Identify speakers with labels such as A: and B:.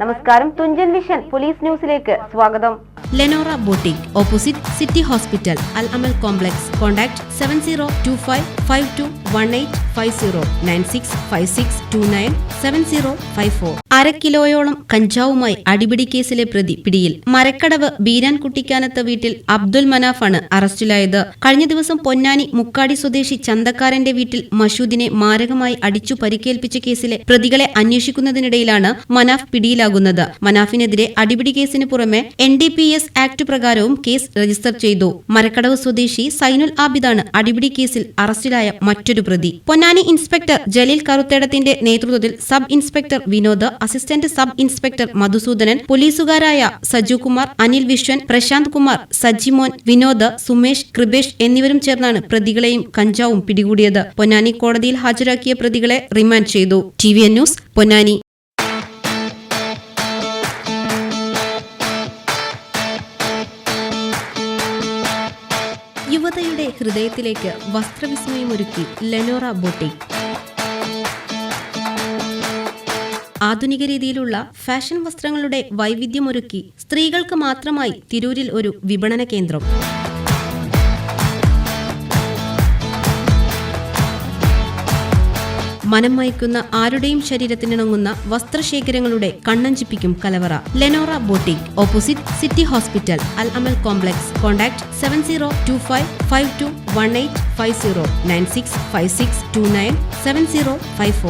A: നമസ്കാരം Thunchan vision police ന്യൂസിലേക്ക് സ്വാഗതം.
B: Lenora boutique opposite city hospital Al Amal complex contact seven zero two five five two one eight five zero nine six five six two nine seven zero five four അര കിലോയോളം കഞ്ചാവുമായി അടിപിടി കേസിലെ പ്രതി പിടിയിൽ. മരക്കടവ് ബീരാൻ കുട്ടിക്കാനത്ത് വീട്ടിൽ അബ്ദുൽ മനാഫാണ് അറസ്റ്റിലായത്. കഴിഞ്ഞ ദിവസം പൊന്നാനി മുക്കാടി സ്വദേശി ചന്തക്കാരന്റെ വീട്ടിൽ മഷൂദിനെ മാരകമായി അടിച്ചു പരിക്കേൽപ്പിച്ച കേസിലെ പ്രതികളെ അന്വേഷിക്കുന്നതിനിടയിലാണ് മനാഫ് പിടിയിലാകുന്നത്. മനാഫിനെതിരെ അടിപിടി കേസിന് പുറമെ N D P S act പ്രകാരവും case register ചെയ്തു. മരക്കടവ് സ്വദേശി സൈനുൽ ആബിദാണ് അടിപിടി കേസിൽ അറസ്റ്റിലായ മറ്റൊരു പ്രതി. പൊന്നാനി ഇൻസ്പെക്ടർ ജലീൽ കറുത്തേടത്തിന്റെ നേതൃത്വത്തിൽ sub inspector Vinod assistant sub inspector Madhusoodanan പോലീസുകാരായ Saju Kumar Anil Viswan Prashant Kumar Sajimon Vinod Sumesh Kripesh എന്നിവരും ചേർന്നാണ് പ്രതികളെയും കഞ്ചാവും പിടികൂടിയത്. പൊന്നാനി കോടതിയിൽ ഹാജരാക്കിയ പ്രതികളെ റിമാൻഡ് ചെയ്തു. T news Ponnani. യുവതയുടെ ഹൃദയത്തിലേക്ക് വസ്ത്രവിസ്മയമൊരുക്കി ലെനോറ ബൊട്ടിക് ആധുനിക രീതിയിലുള്ള ഫാഷൻ വസ്ത്രങ്ങളുടെ വൈവിധ്യമൊരുക്കി സ്ത്രീകൾക്ക് മാത്രമായി തിരൂരിൽ ഒരു വിപണന കേന്ദ്രം. മനം മയക്കുന്ന ആരുടെയും ശരീരത്തിനിണങ്ങുന്ന വസ്ത്രശേഖരങ്ങളുടെ കണ്ണഞ്ചിപ്പിക്കും കലവറ. Lenora boutique opposite city hospital Al Amal complex contact seven zero two five five two one eight five zero nine six five six two nine seven zero five four